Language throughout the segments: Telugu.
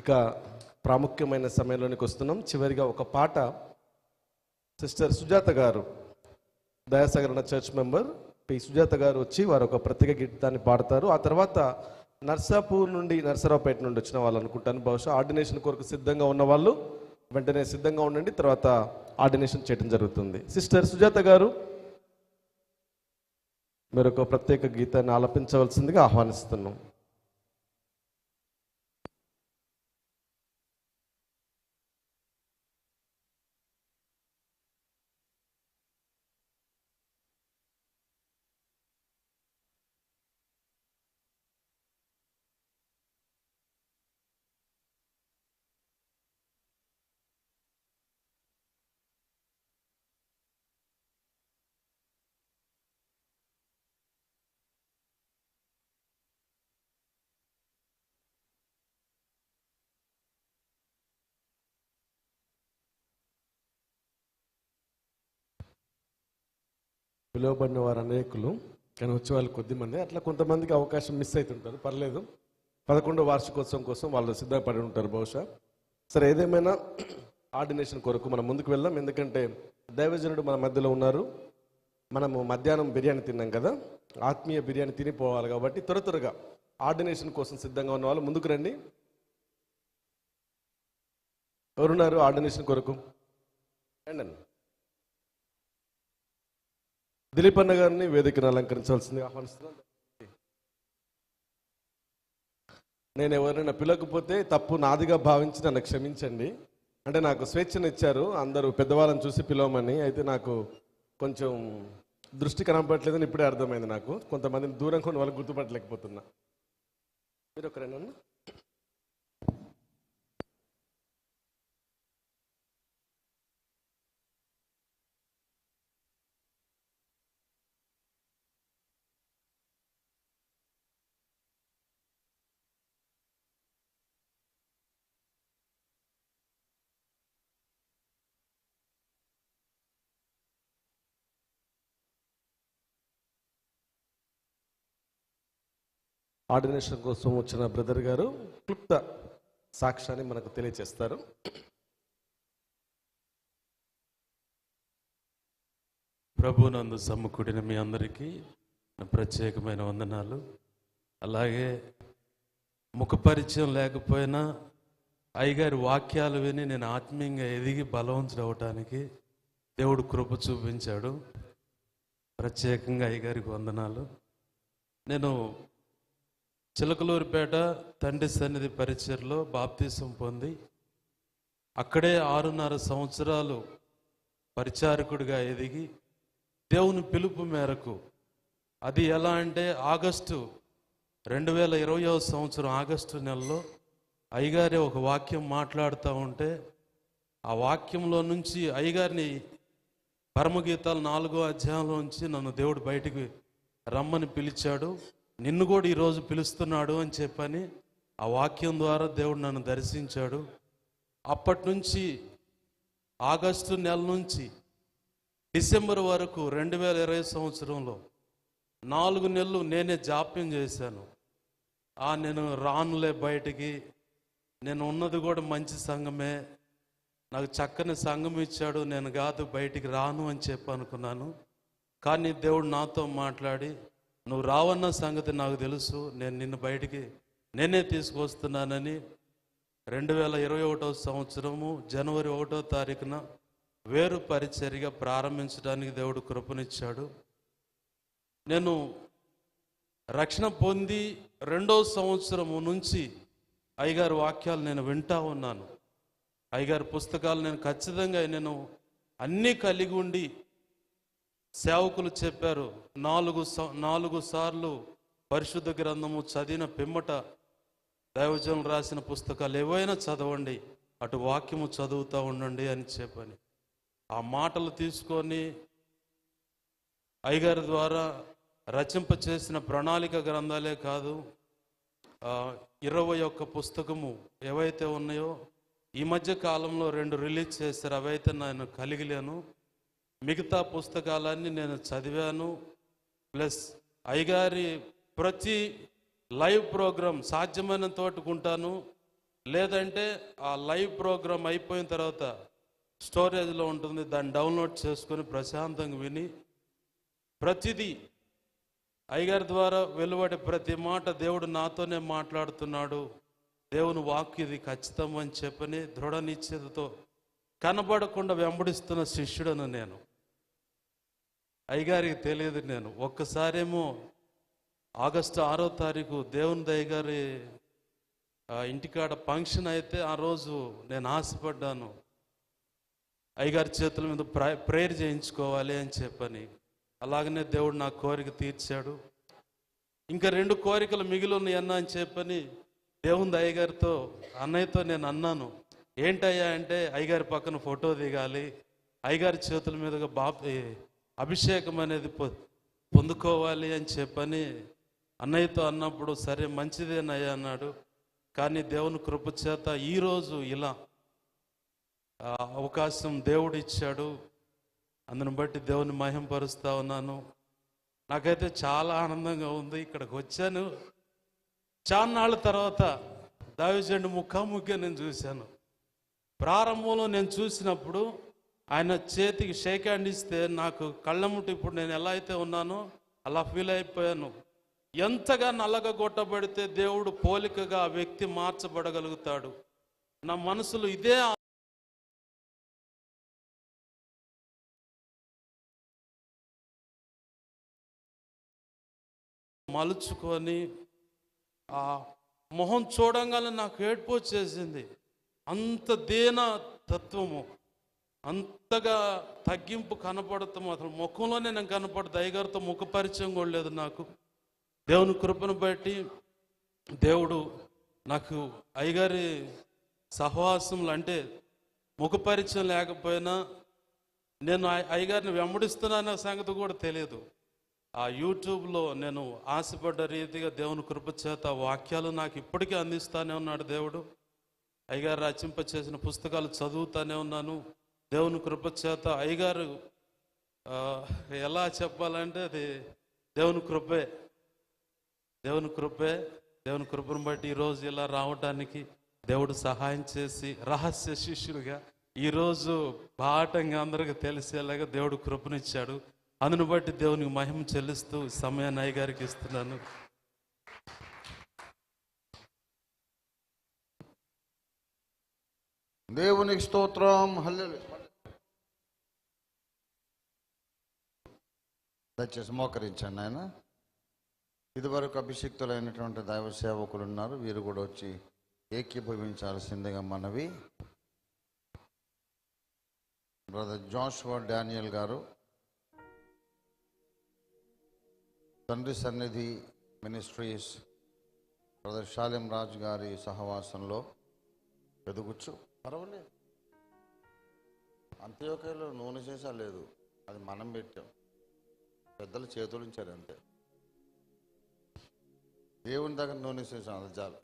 ఇక ప్రాముఖ్యమైన సమయంలోనికి వస్తున్నాం. చివరిగా ఒక పాట sister Sujatha garu దయాసాగరణ church member P. Sujatha garu వచ్చి వారు ఒక ప్రత్యేక గీతాన్ని పాడతారు. ఆ తర్వాత నర్సాపూర్ నుండి నర్సరావుపేట నుండి వచ్చిన వాళ్ళు అనుకుంటాను. బహుశా ఆర్డినేషన్ కొరకు సిద్ధంగా ఉన్న వాళ్ళు వెంటనే సిద్ధంగా ఉండండి. తర్వాత ఆర్డినేషన్ చేయడం జరుగుతుంది. సిస్టర్ సుజాత గారు మీరు ఒక ప్రత్యేక గీతాన్ని ఆలపించవలసిందిగా ఆహ్వానిస్తున్నాం. పిలువబడిన వారు అనేకులు కానీ వచ్చే వాళ్ళు కొద్ది మంది. అట్లా కొంతమందికి అవకాశం మిస్ అవుతుంటారు పర్లేదు. పదకొండో వార్షికోత్సవం కోసం వాళ్ళు సిద్ధపడి ఉంటారు బహుశా. సరే ఏదేమైనా ఆర్డినేషన్ కొరకు మనం ముందుకు వెళ్దాం. ఎందుకంటే దైవజనుడు మన మధ్యలో ఉన్నారు. మనము మధ్యాహ్నం బిర్యానీ తిన్నాం కదా. ఆత్మీయ బిర్యానీ తినిపోవాలి కాబట్టి త్వర త్వరగా ఆర్డినేషన్ కోసం సిద్ధంగా ఉన్న వాళ్ళు ముందుకు రండి. ఎవరున్నారు ఆర్డినేషన్ కొరకు? రండి దిలీప్ అన్న గారిని వేదికను అలంకరించాల్సింది ఆహ్వానిస్తున్నాను. నేను ఎవరైనా పిలకపోతే తప్పు నాదిగా భావించి నన్ను క్షమించండి. అంటే నాకు స్వేచ్ఛను ఇచ్చారు అందరూ పెద్దవాళ్ళని చూసి పిలవమని. అయితే నాకు కొంచెం దృష్టి కనపడలేదని ఇప్పుడే అర్థమైంది నాకు. కొంతమందిని దూరం కొన్ని వాళ్ళు గుర్తుపట్టలేకపోతున్నా. మీరు ఒకరేనా? ఆర్డినేషన్ కోసం వచ్చిన బ్రదర్ గారు క్లుప్త సాక్ష్యాన్ని మనకు తెలియజేస్తారు ప్రభునందు సమ్ముకుడిన మీ అందరికీ ప్రత్యేకమైన వందనాలు. అలాగే ముఖపరిచయం లేకపోయినా అయ్యగారి వాక్యాలు విని నేను ఆత్మీయంగా ఎదిగి బలవంతుడు అవటానికి దేవుడు కృప చూపించాడు. ప్రత్యేకంగా అయ్యగారికి వందనాలు. నేను చిలకలూరిపేట తండ్రి సన్నిధి పరిచయలో బాప్తీసం పొంది అక్కడే ఆరున్నర సంవత్సరాలు పరిచారకుడిగా ఎదిగి దేవుని పిలుపు మేరకు అది ఎలా అంటే ఆగస్టు రెండు వేల ఇరవయో సంవత్సరం ఆగస్టు నెలలో అయ్యగారి ఒక వాక్యం మాట్లాడుతూ ఉంటే ఆ వాక్యంలో నుంచి అయ్యగారిని పరమగీతాలు నాలుగో అధ్యాయంలో నుంచి నన్ను దేవుడు బయటికి రమ్మని పిలిచాడు. నిన్ను కూడా ఈరోజు పిలుస్తున్నాడు అని చెప్పని ఆ వాక్యం ద్వారా దేవుడు నన్ను దర్శించాడు. అప్పటి నుంచి ఆగస్టు నెల నుంచి డిసెంబర్ వరకు రెండు వేల ఇరవై సంవత్సరంలో నాలుగు నెలలు నేనే జాప్యం చేశాను. ఆ నేను రానులే బయటికి నేను ఉన్నది కూడా మంచి సంఘమే నాకు చక్కని సంఘం ఇచ్చాడు నేను కాదు బయటికి రాను అని చెప్పి అనుకున్నాను. కానీ దేవుడు నాతో మాట్లాడి నువ్వు రావన్న సంగతి నాకు తెలుసు నేను నిన్ను బయటికి నేనే తీసుకొస్తున్నానని రెండు వేల ఇరవై ఒకటో సంవత్సరము జనవరి ఒకటో తారీఖున వేరు పరిచర్గా ప్రారంభించడానికి దేవుడు కృపనిచ్చాడు. నేను రక్షణ పొంది రెండో సంవత్సరము నుంచి అయ్యగారి వాక్యాలు నేను వింటా ఉన్నాను. అయ్యగారి పుస్తకాలు నేను ఖచ్చితంగా నేను అన్నీ కలిగి ఉండి సేవకులు చెప్పారు నాలుగు స- నాలుగు సార్లు పరిశుద్ధ గ్రంథము చదివిన పిమ్మట దైవజనులు రాసిన పుస్తకాలు ఏవైనా చదవండి అటు వాక్యము చదువుతూ ఉండండి అని చెప్పని. ఆ మాటలు తీసుకొని అయ్యగారి ద్వారా రచింప చేసిన ప్రణాళిక గ్రంథాలే కాదు ఇరవై ఒక్క పుస్తకము ఏవైతే ఉన్నాయో ఈ మధ్య కాలంలో రెండు రిలీజ్ చేశారు అవైతే నేను కలిగిలేను. మిగతా పుస్తకాలన్నీ నేను చదివాను. ప్లస్ అయ్యగారి ప్రతి లైవ్ ప్రోగ్రాం సాధ్యమైన తోటుకుంటాను లేదంటే ఆ లైవ్ ప్రోగ్రామ్ అయిపోయిన తర్వాత స్టోరేజ్లో ఉంటుంది. దాన్ని డౌన్లోడ్ చేసుకొని ప్రశాంతంగా విని ప్రతిదీ అయ్యగారి ద్వారా వెలువడే ప్రతి మాట దేవుడు నాతోనే మాట్లాడుతున్నాడు. దేవుని వాక్ ఇది ఖచ్చితం అని చెప్పని దృఢ నిశ్చితతో కనబడకుండా వెంబడిస్తున్న శిష్యుడను నేను. అయ్యగారికి తెలియదు నేను. ఒక్కసారేమో ఆగస్టు ఆరో తారీఖు దేవుని దయగారి ఇంటికాడ ఫంక్షన్ అయితే ఆ రోజు నేను ఆశపడ్డాను. అయ్యగారి చేతుల మీద ప్ర ప్రేయర్ చేయించుకోవాలి అని చెప్పని. అలాగనే దేవుడు నా కోరిక తీర్చాడు. ఇంకా రెండు కోరికలు మిగిలి ఉన్నాయన్నా అని చెప్పని దేవుని అయ్యగారితో అన్నయ్యతో నేను అన్నాను. ఏంటయ్యా అంటే అయ్యగారి పక్కన ఫోటో దిగాలి. అయ్యగారి చేతుల మీదుగా బాప్ అభిషేకం అనేది పొ- పొందుకోవాలి అని చెప్పని అన్నయ్యతో అన్నప్పుడు సరే మంచిదేనయ్యా అన్నాడు. కానీ దేవుని కృప చేత ఈరోజు ఇలా అవకాశం దేవుడు ఇచ్చాడు. అందుని బట్టి దేవుని మహింపరుస్తా ఉన్నాను. నాకైతే చాలా ఆనందంగా ఉంది. ఇక్కడికి వచ్చాను. చాన్నాళ్ళ తర్వాత దావిజండి ముఖాముఖిగా నేను చూశాను. ప్రారంభంలో నేను చూసినప్పుడు ఆయన చేతికి షేక్ హ్యాండ్ ఇస్తే నాకు కళ్ళముట్టు ఇప్పుడు నేను ఎలా అయితే ఉన్నానో అలా ఫీల్ అయిపోయాను. ఎంతగా నల్లగా కొట్టబడితే దేవుడు పోలికగా ఆ వ్యక్తి మార్చబడగలుగుతాడు. నా మనసులో ఇదే మలుచుకొని ఆ మొహం చూడంగానే నాకు ఏడ్పు వచ్చేసింది. అంత దీన తత్వము. అంతగా తగ్గింపు కనపడతాం అసలు ముఖంలోనే నేను కనపడదు అయ్యగారితో ముఖ పరిచయం కూడా లేదు నాకు. దేవుని కృపను బట్టి దేవుడు నాకు అయ్యగారి సహవాసములు అంటే ముఖ పరిచయం లేకపోయినా నేను అయ్యగారిని వెంబడిస్తున్నాన సంగతి కూడా తెలియదు. ఆ యూట్యూబ్లో నేను ఆశపడ్డ రీతిగా దేవుని కృప చేత వాక్యాలు నాకు ఇప్పటికీ అందిస్తానే ఉన్నాడు దేవుడు. అయ్యగారు రచింప చేసిన పుస్తకాలు చదువుతానే ఉన్నాను. దేవుని కృప చేత అయ్యగారు ఎలా చెప్పాలంటే అది దేవుని కృపే. దేవుని కృపే. దేవుని కృపను బట్టి ఈరోజు ఇలా రావడానికి దేవుడు సహాయం చేసి రహస్య శిష్యుడిగా ఈరోజు బాటంగా అందరికి తెలిసేలాగా దేవుడు కృపనిచ్చాడు. అందును బట్టి దేవునికి మహిమ చెల్లిస్తూ సమయాన్ని అయ్యగారికి ఇస్తున్నాను. దేవునికి స్తోత్రం. హల్లెలూయా. దయచేసి మోకరించండి ఆయన ఇదివరకు అభిషిక్తులైనటువంటి దైవ సేవకులు ఉన్నారు వీరు కూడా వచ్చి ఏకీభవించాల్సిందిగా మనవి. బ్రదర్ జాషువా డానియల్ గారు తండ్రి సన్నిధి మినిస్ట్రీస్ బ్రదర్ షాలిం రాజ్ గారి సహవాసంలో ఎదుగుచ్చు. పర్వాలేదు. అంత్యోకలో నూనె చేసా లేదు. అది మనం పెట్టాం. పెద్దలు చేతులు ఉంచారు అంతే. దేవుని దగ్గర నూనె చేసాం అది చాలు.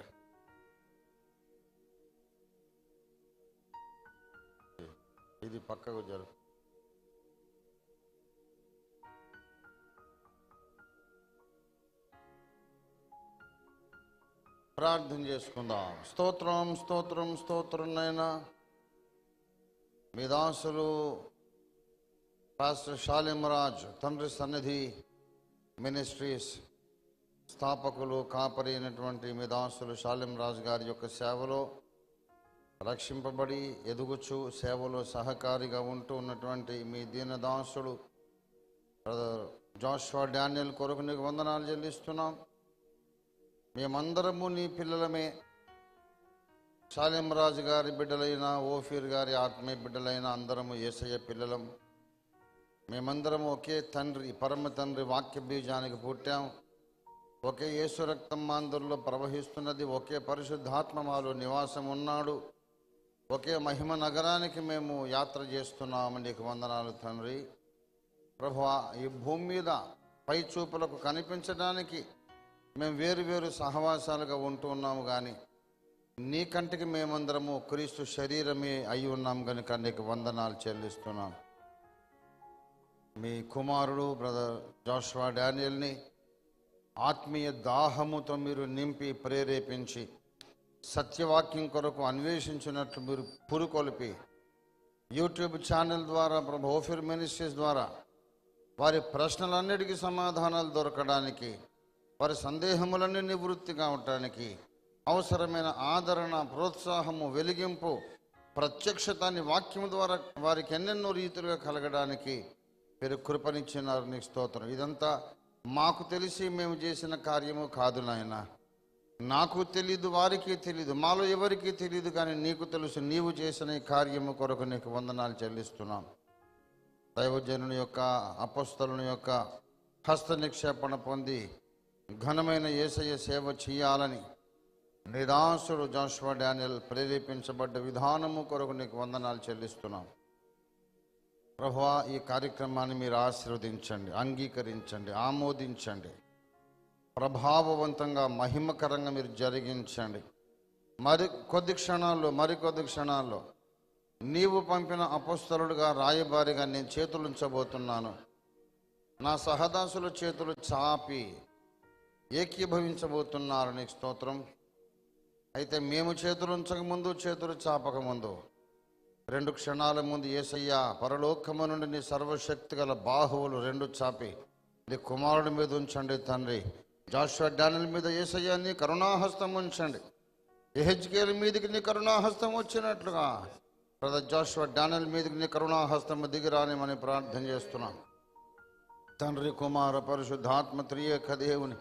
ఇది పక్కకు జరుగు ప్రార్థన చేసుకుందాం. స్తోత్రం స్తోత్రం స్తోత్రం నైనా మీ దాసులు పాస్టర్ షాలిమరాజ్ తండ్రి సన్నిధి మినిస్ట్రీస్ స్థాపకులు కాపరి అయినటువంటి మీ దాసులు షాలిమరాజ్ గారి యొక్క సేవలో రక్షింపబడి ఎదుగుచు సేవలో సహకారిగా ఉంటూ ఉన్నటువంటి మీ దీనదాసుడు బ్రదర్ జాషువా డానియల్ కొరకు నీకు వందనాలు చెల్లిస్తున్నాం. మేమందరము నీ పిల్లలమే. రాజు గారి బిడ్డలైన ఓఫీర్ గారి ఆత్మీయ బిడ్డలైన అందరము ఏసయ్య పిల్లలం. మేమందరము ఒకే తండ్రి పరమ తండ్రి వాక్య బీజానికి పుట్టాం. ఒకే యేసు రక్తం ప్రవహిస్తున్నది ఒకే పరిశుద్ధాత్మ మాలో నివాసం ఉన్నాడు. ఒకే మహిమ నగరానికి మేము యాత్ర చేస్తున్నాము. నీకు వందనాలు తండ్రి. ప్రభు ఈ భూమి మీద పై చూపులకు కనిపించడానికి మేము వేరు వేరు సహవాసాలుగా ఉంటూ ఉన్నాము కానీ నీ కంటికి మేమందరము క్రీస్తు శరీరమే అయి ఉన్నాం కనుక నీకు వందనాలు చెల్లిస్తున్నాం. మీ కుమారుడు బ్రదర్ జాషువా డానియల్ని ఆత్మీయ దాహముతో మీరు నింపి ప్రేరేపించి సత్యవాక్యం కొరకు అన్వేషించినట్లు మీరు పురుకొలిపి యూట్యూబ్ ఛానల్ ద్వారా ప్రభు ఓఫిర్ మినిస్ట్రీస్ ద్వారా వారి ప్రశ్నలన్నిటికీ సమాధానాలు దొరకడానికి వారి సందేహములన్నీ నివృత్తి కావటానికి అవసరమైన ఆదరణ ప్రోత్సాహము వెలిగింపు ప్రత్యక్షతాన్ని వాక్యం ద్వారా వారికి ఎన్నెన్నో రీతులుగా కలగడానికి మీరు కృపనిచ్చినారు నీకు స్తోత్రం. ఇదంతా మాకు తెలిసి మేము చేసిన కార్యము కాదు నాయన. నాకు తెలీదు వారికి తెలీదు మాలో ఎవరికి తెలియదు కానీ నీకు తెలుసు నీవు చేసిన ఈ కార్యము కొరకు నీకు వందనాలు చెల్లిస్తున్నాం. దైవజనుని యొక్క అపస్తులను యొక్క హస్త నిక్షేపణ పొంది ఘనమైన ఏసయ్య సేవ చేయాలని నిరాశుడు జాషువా డానియల్ ప్రేరేపించబడ్డ విధానము కొరకు నీకు వందనాలు చెల్లిస్తున్నాం. ప్రభువా ఈ కార్యక్రమాన్ని మీరు ఆశీర్వదించండి అంగీకరించండి ఆమోదించండి. ప్రభావవంతంగా మహిమకరంగా మీరు జరిగించండి. మరి కొద్ది క్షణాల్లో మరికొద్ది క్షణాల్లో నీవు పంపిన అపస్థలుడుగా రాయబారిగా నేను చేతులు ఉంచబోతున్నాను. నా సహదాసుల చేతులు చాపి ఏకీభవించబోతున్నారు నీకు స్తోత్రం. అయితే మేము చేతులు ఉంచక ముందు చేతులు చాపక ముందు రెండు క్షణాల ముందు ఏసయ్య పరలోకము నుండి నీ సర్వశక్తి గల బాహువులు రెండు చాపి. నీ కుమారుడి మీద ఉంచండి తండ్రి. జాషువా డానిల్ మీద ఏసయ్య నీ కరుణాహస్తం ఉంచండి. ఎహెచ్కేల మీదకి నీ కరుణాహస్తం వచ్చినట్లుగా. బ్రదర్ జాషువా డానిల్ మీదకి నీ కరుణాహస్తం దిగిరానిమని ప్రార్థన చేస్తున్నాం. తండ్రి కుమార పరిశుద్ధాత్మ త్రియేక దేవుని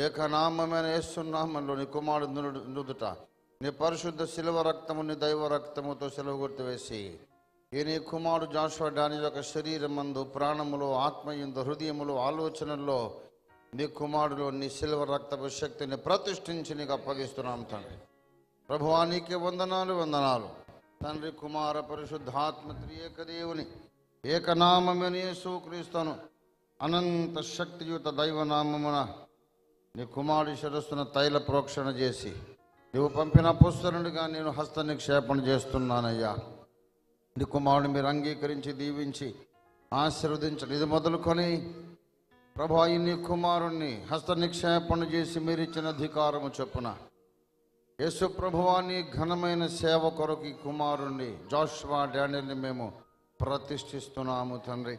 ఏకనామమైన యేసునామంలో నీ కుమారుడు నుడు- నుదుట నీ పరిశుద్ధ శిలువ రక్తము నీ దైవ రక్తముతో సెలవు గుర్తు వేసి ఈ నీ కుమారుడు జాషువా డాని యొక్క శరీరమందు ప్రాణములో ఆత్మయందు హృదయములో ఆలోచనల్లో నీ కుమారుడు నీ శిలువ రక్తపు శక్తిని ప్రతిష్ఠించి నీకు అప్పగిస్తున్నాం తండ్రి. ప్రభువా నీకే వందనాలు వందనాలు. తండ్రి కుమార పరిశుద్ధాత్మ త్రియేక దేవుని ఏకనామమైన యేసుక్రీస్తును అనంత శక్తియుత దైవనామమున నీ కుమారుడి శిరస్సున తైల ప్రోక్షణ చేసి నువ్వు పంపిన పుస్తరునిగా నేను హస్త నిక్షేపణ చేస్తున్నానయ్యా. నీ కుమారుడు మీరు అంగీకరించి దీవించి ఆశీర్వదించండి. ఇది మొదలుకొని ప్రభా నీ కుమారుణ్ణి హస్త నిక్షేపణ చేసి మీరు ఇచ్చిన అధికారము చొప్పున యేసు ప్రభువాని ఘనమైన సేవ కొరకు ఈ కుమారుణ్ణి జాషువా డానియల్ని మేము ప్రతిష్ఠిస్తున్నాము తండ్రి.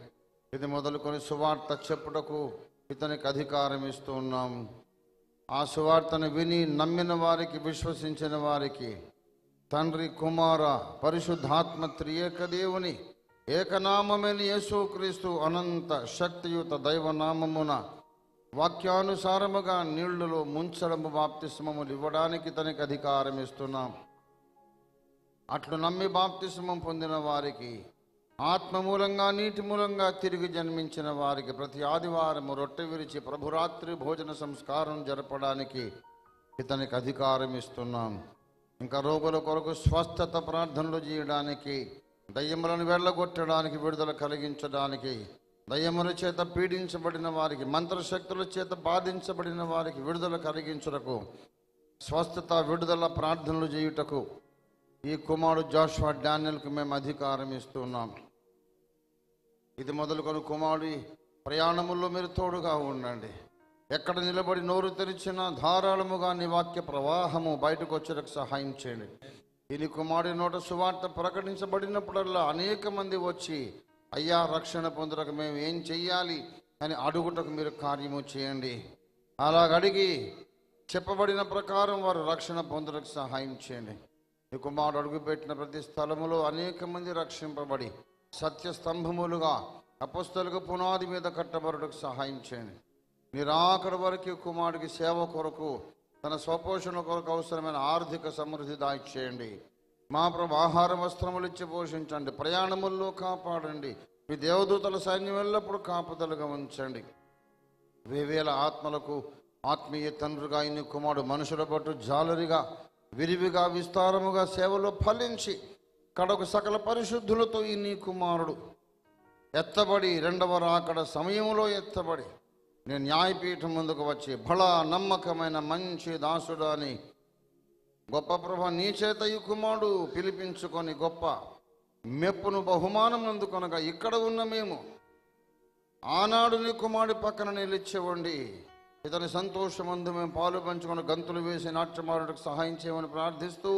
ఇది మొదలుకొని సువార్త చెప్పుటకు ఇతనికి అధికారం ఇస్తూ ఉన్నాము. ఆ సువార్తను విని నమ్మిన వారికి విశ్వసించిన వారికి తండ్రి కుమార పరిశుద్ధాత్మ త్రియేక దేవుని ఏకనామమైన యేసుక్రీస్తు అనంత శక్తియుత దైవనామమున వాక్యానుసారముగా నీళ్ళలో ముంచడము బాప్తిస్మములు ఇవ్వడానికి తనకి అధికారం ఇస్తున్నాం అట్లు నమ్మి బాప్తిస్మం పొందిన వారికి ఆత్మ మూలంగా నీటి మూలంగా తిరిగి జన్మించిన వారికి ప్రతి ఆదివారం రొట్టె విరిచి ప్రభురాత్రి భోజన సంస్కారం జరపడానికి ఇతనికి అధికారం ఇస్తున్నాం. ఇంకా రోగుల కొరకు స్వస్థత ప్రార్థనలు చేయడానికి దయ్యములను వెళ్ళగొట్టడానికి విడుదల కలిగించడానికి దయ్యముల చేత పీడించబడిన వారికి మంత్రశక్తుల చేత బాధించబడిన వారికి విడుదల కలిగించుటకు స్వస్థత విడుదల ప్రార్థనలు చేయుటకు ఈ కుమారుడు జాషువా డానియల్కు మేము అధికారం ఇస్తున్నాం. ఇది మొదలుకొని కుమారుడి ప్రయాణముల్లో మీరు తోడుగా ఉండండి. ఎక్కడ నిలబడి నోరు తెరిచినా ధారాళముగా నీ వాక్య ప్రవాహము బయటకు వచ్చేటకు సహాయం చేయండి. ఇది కుమారుడి నోట సువార్త ప్రకటించబడినప్పుడల్లా అనేక మంది వచ్చి అయ్యా రక్షణ పొందుటకు మేము ఏం చెయ్యాలి అని అడుగుటకు మీరు కార్యము చేయండి. అలాగ అడిగి చెప్పబడిన ప్రకారం వారు రక్షణ పొందుటకు సహాయం చేయండి. ఈ కుమారుడు అడుగుపెట్టిన ప్రతి స్థలములో అనేక మంది రక్షింపబడి సత్య స్తంభములుగా అపస్తులకు పునాది మీద కట్టబడుటకు సహాయం చేయండి నిరాకడ వరకు కుమారుడికి సేవ కొరకు తన స్వపోషణ కొరకు అవసరమైన ఆర్థిక సమృద్ధి దాయిచేయండి మా ప్రభు ఆహార వస్త్రములు ఇచ్చి పోషించండి. ప్రయాణముల్లో కాపాడండి. మీ దేవదూతల సైన్యం ఎల్లప్పుడూ కాపుదలుగా ఉంచండి. వేవేల ఆత్మలకు ఆత్మీయ తండ్రిగా ఇన్ని కుమారుడు మనుషుల పట్టు జాలరిగా విరివిగా విస్తారముగా సేవలో ఫలించి కడకు సకల పరిశుద్ధులతో ఈ నీ కుమారుడు. ఎత్తబడి రెండవ రాకడ సమయంలో ఎత్తబడి నేను న్యాయపీఠం ముందుకు వచ్చి బళ నమ్మకమైన మంచి దాసుడు అని గొప్ప ప్రభ నీ చేత ఈ కుమారుడు పిలిపించుకొని గొప్ప మెప్పును బహుమానం అందుకొనగా ఇక్కడ ఉన్న మేము ఆనాడు నీ కుమారుడి పక్కన నిలిచేవండి. ఇతని సంతోషమందు మేము పాలు పంచుకొని గంతులు వేసి నాట్యమారుడికి సహాయం చేయమని ప్రార్థిస్తూ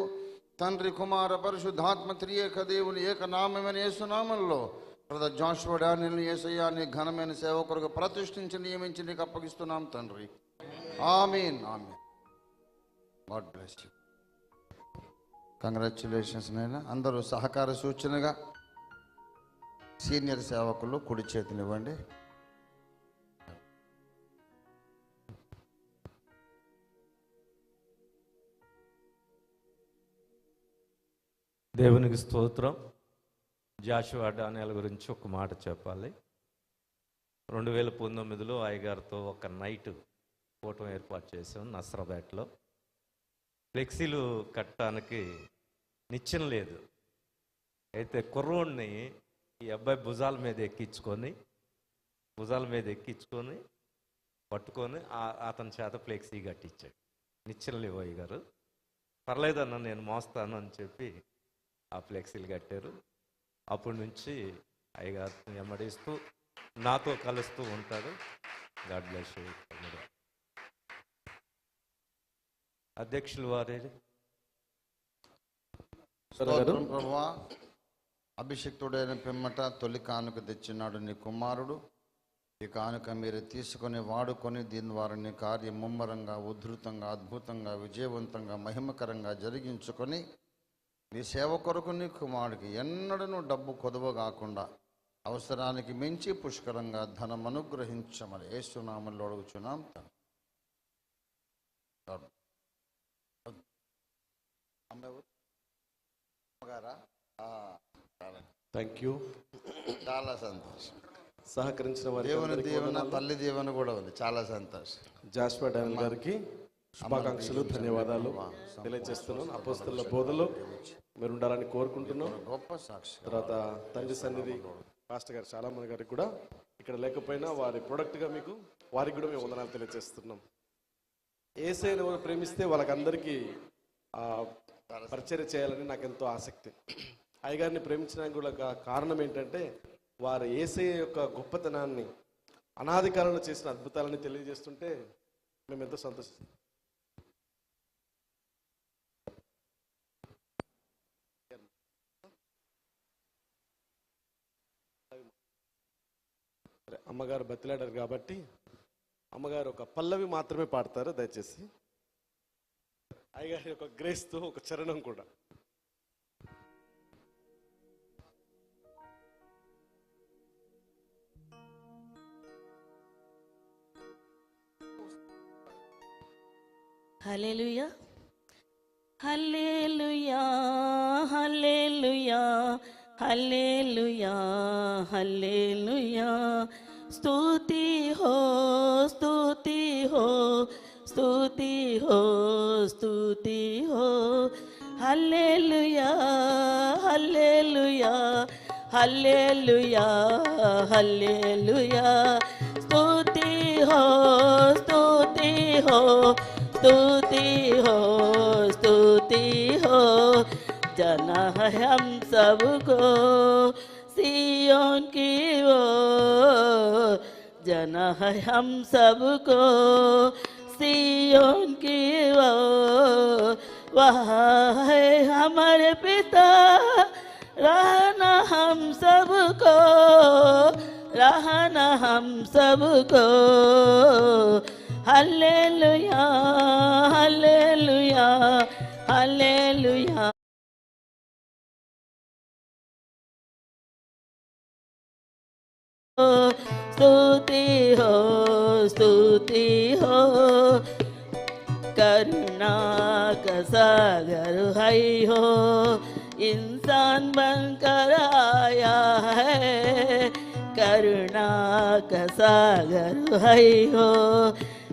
తండ్రి కుమార పరిశుద్ధాత్మ త్రియేక దేవుని ఏకనామమైన యేసునామంలో బ్రదర్ జాషువా డానియల్ని ఏసయ్యాన్ని ఘనమైన సేవకులకు ప్రతిష్ఠించి నియమించి నీకు అప్పగిస్తున్నాం తండ్రి. ఆమీన్ ఆమీన్. God bless you. కంగ్రాచులేషన్స్ నైనా అందరూ సహకార సూచనగా సీనియర్ సేవకులు కుడి చేతినివ్వండి. దేవునికి స్తోత్రం. జాషువా డానియల్ గురించి ఒక మాట చెప్పాలి. రెండు వేల పంతొమ్మిదిలో అయ్యగారితో ఒక నైట్ కూటం ఏర్పాటు చేసాం నస్రాబాట్లో ఫ్లెక్సీలు కట్టడానికి నిచ్చెన లేదు. అయితే కుర్రోడిని ఈ అబ్బాయి భుజాల మీద ఎక్కించుకొని భుజాల మీద ఎక్కించుకొని పట్టుకొని అతని చేత ఫ్లెక్సీ కట్టించాడు. నిచ్చెనలు లేవు అయ్యగారు. పర్లేదన్న నేను మోస్తాను అని చెప్పి ఆ ఫ్లెక్సీలు కట్టారు. అప్పటి నుంచి అయ్యగారిని వెంబడిస్తూ నాతో కలుస్తూ ఉంటాడు గాడ్ బ్లెస్. అధ్యక్షులు వారి ప్రభువా. అభిషిక్తుడైన పిమ్మట తొలి కానుక తెచ్చినాడు నీ కుమారుడు. ఈ కానుక మీరు తీసుకొని వాడుకొని దీని ద్వారా నీ కార్యం ముమ్మరంగా ఉద్ధృతంగా అద్భుతంగా విజయవంతంగా మహిమకరంగా జరిగించుకొని నీ సేవ కొరకు నీ కుమారుడికి ఎన్నడూ డబ్బు కొదవ కాకుండా అవసరానికి మించి పుష్కరంగా ధనం అనుగ్రహించమని ఏసునామంలో అడుగుచున్నాం. థ్యాంక్ యూ చాలా సంతోషం. సహకరించిన దేవుని వారికి దీవెన తల్లి దీవెన కూడా ఉంది. చాలా సంతోషం. జాస్పా డానియల్ గారికి శుభాకాంక్షలు ధన్యవాదాలు. తెలియజేస్తున్నాను. అపోస్తుల బోధలో మీరు ఉండాలని కోరుకుంటున్నాం. గొప్ప సాక్షి తర్వాత తండ్రి సన్నిధి పాస్టర్ గారు చాలా మంది గారికి కూడా ఇక్కడ లేకపోయినా వారి ప్రొడక్ట్గా మీకు వారికి కూడా మేము వందనాలు తెలియజేస్తున్నాం. ఏసైని ఎవరు ప్రేమిస్తే వాళ్ళకందరికీ ఆ, పరిచర్య చేయాలని నాకు ఎంతో ఆసక్తి. అయ్యగారిని ప్రేమించడానికి కూడా కారణం ఏంటంటే వారు ఏసఐ యొక్క గొప్పతనాన్ని అనాది కాలంలో చేసిన అద్భుతాలని తెలియజేస్తుంటే మేము ఎంతో సంతోషం అమ్మగారు బతిలాడారు కాబట్టి అమ్మగారు ఒక పల్లవి మాత్రమే పాడతారు దయచేసి. అయ్యగారి యొక్క గ్రేస్తో ఒక చరణం కూడా. Hallelujah hallelujah hallelujah hallelujah hallelujah. స్తుతి హో స్తుతి హో స్తుతి హో స్తుతి హో. Hallelujah hallelujah hallelujah hallelujah. స్తుతి హో స్తుతి హో స్తుతి హో స్తుతి హో. जना है हम सबको। सियोन की वो जना है हम सबको। सियोन की वो वहाँ है हमारे पिता। रहना हम सबको, रहना हम सबको। हल्लेलुया हल्लेलुया हल्लेलुया स्तुति हो स्तुति हो। करुणा का सागर है हो, इंसान बनकर आया है। करुणा का सागर है हो,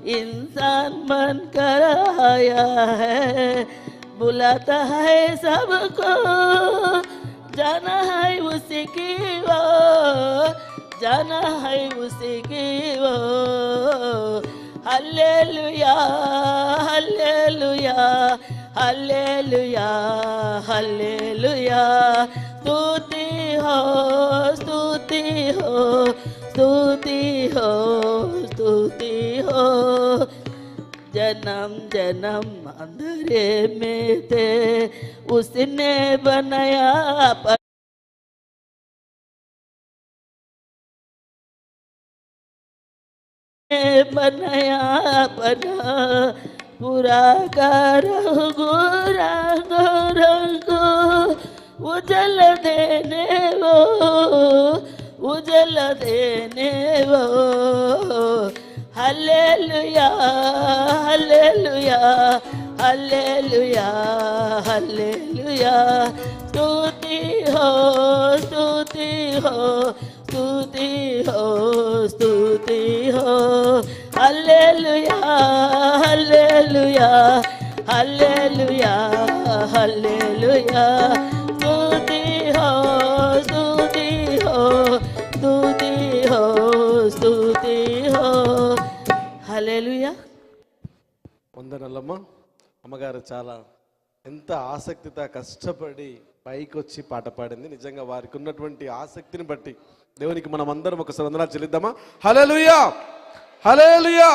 इंसान बनकर आया है। बुलाता है सबको, जाना है उसी की वो जाना है उसी की वो। हल्लेलुया हल्लेलुया हल्लेलुया हल्लेलुया स्तुति हो स्तुति हो स्तुति हो स्तुति हो। जन्म जन्म अंधेरे में थे, उसने बनाया बनाया बना पूरा कर गोरा रंग उजल देने वो, उजल देने वो। हल्लेलुया हल्लेलुया हल्लेलुया हल्लेलुया स्तुति हो स्तुति हो स्तुति हो, स्तुति హల్లెలూయా హల్లెలూయా హల్లెలూయా హల్లెలూయా స్తుతి హో స్తుతి హో స్తుతి హో స్తుతి హో హల్లెలూయా వందనలమ్మా. అమ్మగారు చాలా ఎంత ఆసక్తితో కష్టపడి పైకి వచ్చి పాట పాడింది. నిజంగా వారికి ఉన్నటువంటి ఆసక్తిని బట్టి దేవునికి మనం అందరం ఒకసారి వందనాలు చెల్లిద్దామా? హలలుయా హలలుయా